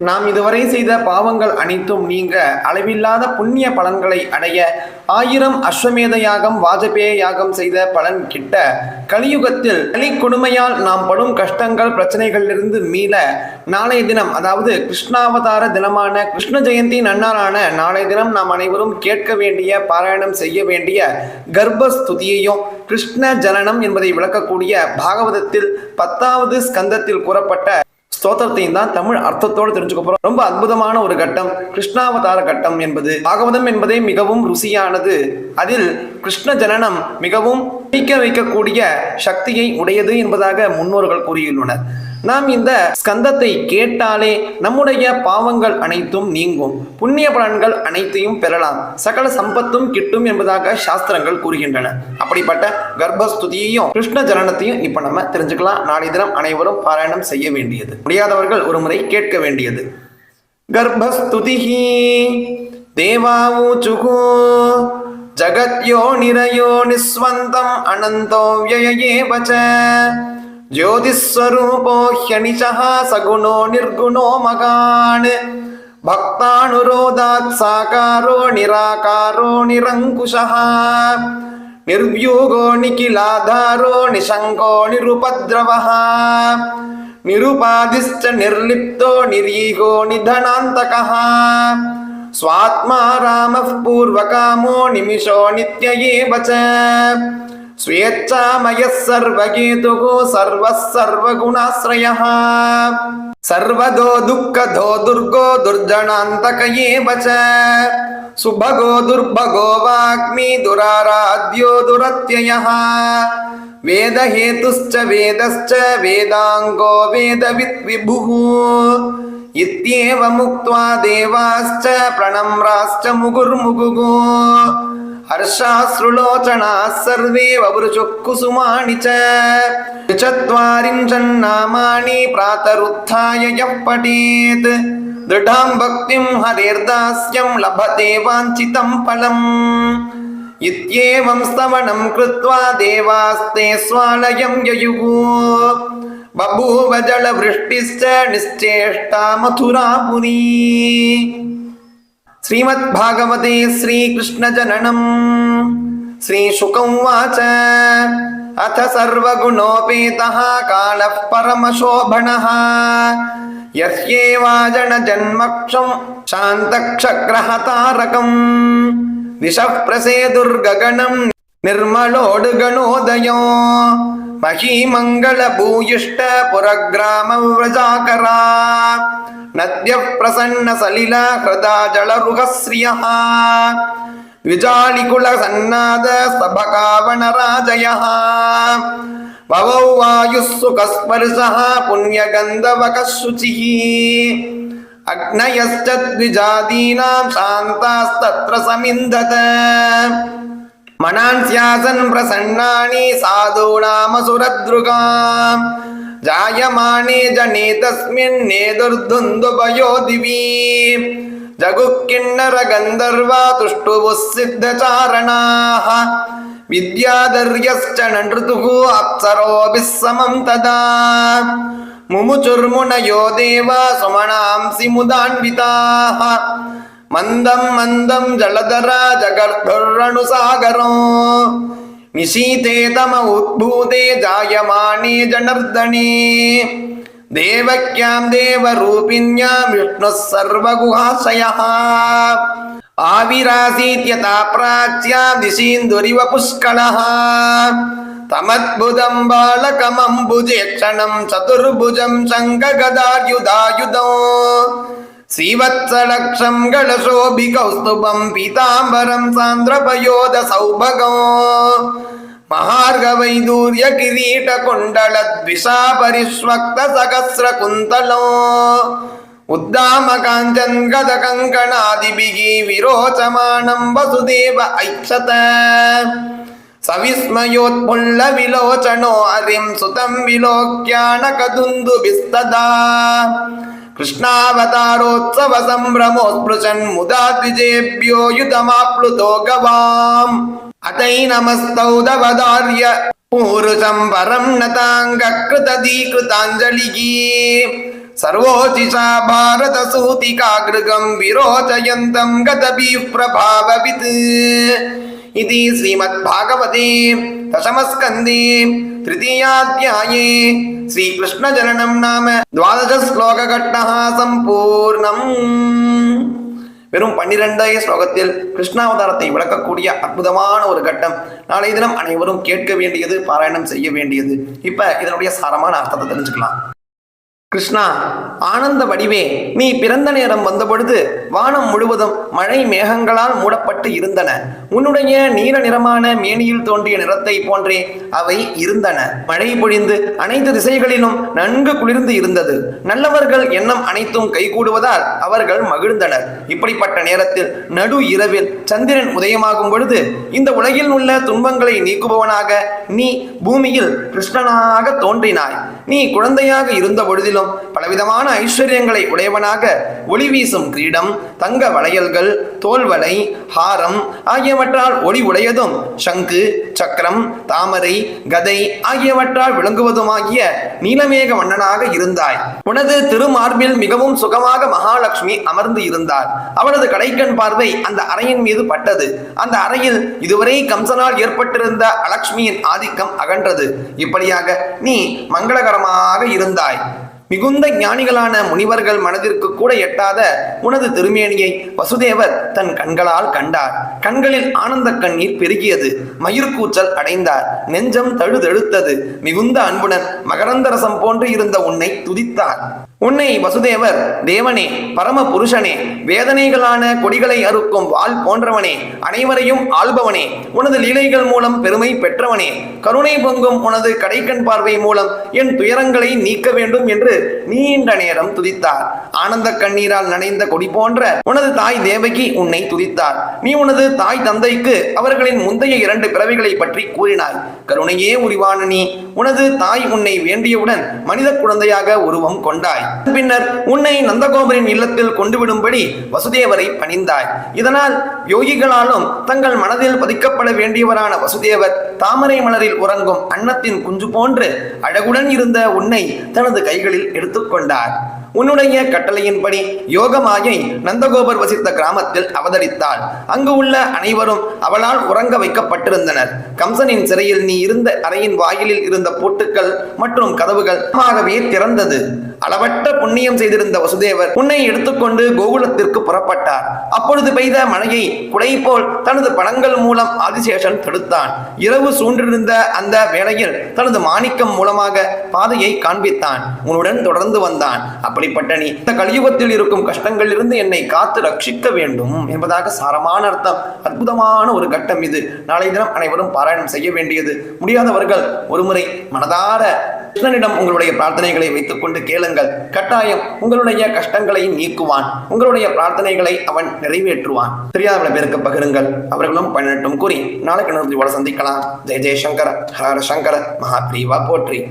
நாம் இதுவரை செய்த பாவங்கள் அனைத்தும் நீங்க அளவில்லாத புண்ணிய பலன்களை அடைய ஆயிரம் அஸ்வமேத யாகம் வாஜபேய யாகம் செய்த பலன் கிட்ட கலியுகத்தில் கலி கொடுமையால் நாம் படும் கஷ்டங்கள் பிரச்சனைகளிலிருந்து மீள நாளைய தினம் அதாவது கிருஷ்ணாவதார தினமான கிருஷ்ண ஜெயந்தி நன்னாளான நாளைய தினம் நாம் அனைவரும் கேட்க வேண்டிய பாராயணம் செய்ய வேண்டிய கர்ப்பஸ்துதியையும் கிருஷ்ண ஜனனம் என்பதை விளக்கக்கூடிய பாகவதத்தில் பத்தாவது ஸ்கந்தத்தில் கூறப்பட்ட ஸ்தோத்திரத்தையும் தான் தமிழ் அர்த்தத்தோடு தெரிஞ்சுக்க போறோம். ரொம்ப அற்புதமான ஒரு கட்டம் கிருஷ்ணாவதார கட்டம் என்பது. பாகவதம் என்பதே மிகவும் ருசியானது. அதில் கிருஷ்ண ஜனனம் மிகவும் பிடிக்க வைக்கக்கூடிய சக்தியை உடையது என்பதாக முன்னோர்கள் கூறியுள்ளனர். நாம் இந்த ஸ்கந்தத்தை கேட்டாலே நம்முடைய பாவங்கள் அனைத்தும் நீங்கும். புண்ணிய பலன்கள் அனைத்தையும் பெறலாம். சகல சம்பத்தும் கிட்டும் என்பதாக சாஸ்திரங்கள் கூறுகின்றன. அப்படிப்பட்ட கர்ப்பஸ்துதியையும் கிருஷ்ண ஜனனத்தையும் இப்ப நம்ம தெரிஞ்சுக்கலாம். நாளை தினம் அனைவரும் பாராயணம் செய்ய வேண்டியது. முடியாதவர்கள் ஒரு முறை கேட்க வேண்டியது. கர்ப்பஸ்துதிஹி தேவாவூச்சுகோ ஜகத்யோ நிரயோ நிஸ்வந்தம் அனந்தோ வியயேவச்ச ജ്യോതിസ്വരൂപോ ഹ്യണിശ സഗുണോ നിർഗുണോ മകാണ് ഭക്താനുരോധാത് സാകാരോ നിരാകാരോ നിരങ്കുശ. నిర్వ్యూగో నిఖిలాధారో నిశంకో నిరుపద్రవ నిరుపాధిశ్చ నిర్లిప్తో నిరీహో నిధనాంతక స్వాత్మా రామ పూర్వకామో నిమిషో నిత్య ఏవ स्वेच्छामयः सर्वकेतुः सर्वः सर्वगुणाश्रयः सर्वदो दुःखदो दुर्गो दुर्जनान्तक एव च सुभगो दुर्भगो वाग्मी दुराराध्यो दुरत्ययः वेदहेतुश्च वेदश्च वेदाङ्गो वेदवित् विभुः इत्येवमुक्त्वा देवाश्च प्रणम्राश्च मुगुर्मुगुः हर्षाश्रुलोचनाः सर्वे ववृचुः कुसुमानि च चत्वारिंशन्नामानि प्रातरुत्थाय यः पठेत् दृढां भक्तिं हरेर्दास्यं लभते वाञ्छितं फलम् इत्येवं स्तवनं कृत्वा देवास्ते स्वालयं ययुः बभूव जलवृष्टिश्च निश्चेष्टा मथुरापुरी श्रीमद्भागवते श्रीकृष्णजननम् श्रीशुकौवाच अथ सर्वगुणोपेतः कालः परमशोभनः यस्येवाजनजन्मक्षं शान्तक्षग्रहतारकम् दिशः प्रसेदुर्गगनं निर्मलोड्गणोदयो महीमङ्गलभूयिष्ट पुरग्रामव्रजाकरा नद्यः प्रसन्नसलिला हृदा जलरुहश्रियः द्विजालिकुलसन्नाद स्तभकावनराजयः भवौ वायुः सुखस्पर्शः पुण्यगन्धवकः शुचिः अग्नयश्च द्विजादीनां शान्तास्तत्र समिन्धत मनांस्यासन् प्रसन्नानि साधूनामसुरदृगाम् जायमाने जने तस्मिन्नेदुर्धुन्दुभयो दिवि जगुः किन्नरगन्धर्वा तुष्टुवुः सिद्धचारणाः विद्याधर्यश्च नृतुः अप्सरोभिः समं तदा मुमुचुर्मुनयो देव सुमनांसि मुदान्विताः मन्दं मन्दं जलधरा जगर्भुरनुसागरो निशीते तम उद्भूते जायमाने जनार्दने देवक्यां देवरूपिण्यां विष्णुः सर्वगुहाशयः आविरासीत्यता प्राच्यां दिशीन्दुरिव पुष्कलः तमद्भुतं बालकमम्बुजे क्षणं चतुर्भुजं శ్రీవత్సడక్షం గణశోభి కౌస్తుభం పీతాంబరం సాంద్రపయోద సౌభగం మహార్గవైదూర్య కిరీట కుండల ద్విషా పరిష్వక్త సహస్ర కుంతలో ఉద్దామ కాంచన్ గద కంకణాదిభిః విరోచమానం వసుదేవ ఐక్షత సవిస్మయోత్పుల్ల విలోచనో అరిం సుతం విలోక్యానకదుందు విస్తదా कृष्णावतारोत्सव सम्भ्रमोत्पृशन् मुदा द्विजेभ्यो युतमाप्लुतो गवाम् अतैनमस्तौ दवदार्य पूरुषं परं नताङ्गकृतदीकृताञ्जलिः सर्वोचिषा भारतसूतिकागृगं विरोचयन्तं गतभिः प्रभाववित् इति श्रीमद्भागवते दशमस्कन्धे तृतीयाध्याये श्रीकृष्णजननं नाम द्वादशश्लोकघट्टः सम्पूर्णम् வெறும் பன்னிரெண்டே ஸ்லோகத்தில் கிருஷ்ணாவதாரத்தை விளக்கக்கூடிய அற்புதமான ஒரு கட்டம் நாளைய தினம் அனைவரும் கேட்க வேண்டியது பாராயணம் செய்ய வேண்டியது இப்ப இதனுடைய சாரமான அர்த்தத்தை தெரிஞ்சுக்கலாம் கிருஷ்ணா ஆனந்த வடிவே நீ பிறந்த நேரம் வந்தபொழுது வானம் முழுவதும் மழை மேகங்களால் மூடப்பட்டு இருந்தன. உன்னுடைய நீல நிறமான மேனியில் தோன்றிய நிறத்தை போன்றே அவை இருந்தன. மழை பொழிந்து அனைத்து திசைகளிலும் நன்கு குளிர்ந்து இருந்தது. நல்லவர்கள் எண்ணம் அனைத்தும் கைகூடுவதால் அவர்கள் மகிழ்ந்தனர். இப்படிப்பட்ட நேரத்தில் நடு இரவில் சந்திரன் உதயமாகும் பொழுது இந்த உலகில் உள்ள துன்பங்களை நீக்குபவனாக நீ பூமியில் கிருஷ்ணனாக தோன்றினாய். நீ குழந்தையாக இருந்த பொழுதிலும் பலவிதமான ஐஸ்வர்யங்களை உடையவனாக ஒளி வீசும் கிரீடம் தங்க வளையல்கள் தோல்வளை ஹாரம் ஆகியவற்றால் ஒளி உடையதும் சங்கு சக்கரம் தாமரை கதை ஆகியவற்றால் விளங்குவதுமாகிய நீலமேக மன்னனாக இருந்தாய். உனது திருமார்பில் மிகவும் சுகமாக மகாலட்சுமி அமர்ந்து இருந்தார். அவளது கடைக்கண் பார்வை அந்த அறையின் மீது பட்டது. அந்த அறையில் இதுவரை கம்சனால் ஏற்பட்டிருந்த அலட்சுமியின் ஆதிக்கம் அகன்றது. இப்படியாக நீ மங்களகரமாக இருந்தாய். மிகுந்த ஞானிகளான முனிவர்கள் மனதிற்கு கூட எட்டாத உனது திருமேனியை வசுதேவர் தன் கண்களால் கண்டார். கண்களில் ஆனந்த கண்ணீர் பெருகியது. மயிர்கூச்சல் அடைந்தார். நெஞ்சம் தழுதழுத்தது. மிகுந்த அன்புடன் மகரந்தரசம் போன்று இருந்த உன்னை துதித்தார். உன்னை வசுதேவர் தேவனே பரம புருஷனே வேதனைகளான கொடிகளை அறுக்கும் வாள் போன்றவனே அனைவரையும் ஆள்பவனே உனது லீலைகள் மூலம் பெருமை பெற்றவனே கருணை பொங்கும் உனது கடைக்கண் பார்வை மூலம் என் துயரங்களை நீக்க வேண்டும் என்று நீண்ட நேரம் துதித்தார். ஆனந்த கண்ணீரால் நனைந்த கொடி போன்ற உனது தாய் தேவகி உன்னை துதித்தார். நீ உனது தாய் தந்தைக்கு அவர்களின் முந்தைய இரண்டு பிறவிகளை பற்றி கூறினாய். கருணையே உரிவான நீ உனது தாய் உன்னை வேண்டியவுடன் மனித குழந்தையாக உருவம் கொண்டாய். பின்னர் உன்னை நந்தகோபரின் இல்லத்தில் கொண்டுவிடும்படி வசுதேவரை பணிந்தாய். இதனால் யோகிகளாலும் தங்கள் மனதில் பதிக்கப்பட வேண்டியவரான வசுதேவர் தாமரை மலரில் உறங்கும் அன்னத்தின் குஞ்சு போன்று அழகுடன் இருந்த உன்னை தனது கைகளில் எடுத்துக்கொண்டார். உன்னுடைய கட்டளையின்படி யோகமாயை நந்தகோபர் வசித்த கிராமத்தில் அவதரித்தாள். அங்கு உள்ள அனைவரும் அவளால் உறங்க வைக்கப்பட்டிருந்தனர். கம்சனின் சிறையில் நீ இருந்த அறையின் வாயிலில் இருந்த பூட்டுக்கள் மற்றும் கதவுகள் திறந்தது. அளவற்ற புண்ணியம் செய்திருந்த வசுதேவர் உன்னை எடுத்துக்கொண்டு கோகுலத்திற்கு புறப்பட்டார். அப்பொழுது பெய்த மழையை குடை போல் தனது பணங்கள் மூலம் ஆதிசேஷன் தடுத்தான். இரவு சூண்டிருந்த அந்த வேளையில் தனது மாணிக்கம் மூலமாக பாதையை காண்பித்தான். உன்னுடன் தொடர்ந்து வந்தான். அப்படிப்பட்ட நீ இந்த கலியுகத்தில் இருக்கும் கஷ்டங்களிலிருந்து என்னை காத்து ரட்சிக்க வேண்டும் என்பதாக சாரமான அர்த்தம். அற்புதமான ஒரு கட்டம் இது. நாளை தினம் அனைவரும் பாராயணம் செய்ய வேண்டியது. முடியாதவர்கள் ஒருமுறை மனதார கிருஷ்ணனிடம் உங்களுடைய பிரார்த்தனைகளை வைத்துக் கொண்டு கேளுங்கள். கட்டாயம் உங்களுடைய கஷ்டங்களை நீக்குவான். உங்களுடைய பிரார்த்தனைகளை அவன் நிறைவேற்றுவான். தெரியாதவள பேருக்கு பகிருங்கள். அவர்களும் பயனட்டும் கூறி நாளைக்கு சந்திக்கலாம். ஜெய ஜெயசங்கர ஹரஹர சங்கர மகாபிரிவா போற்றி.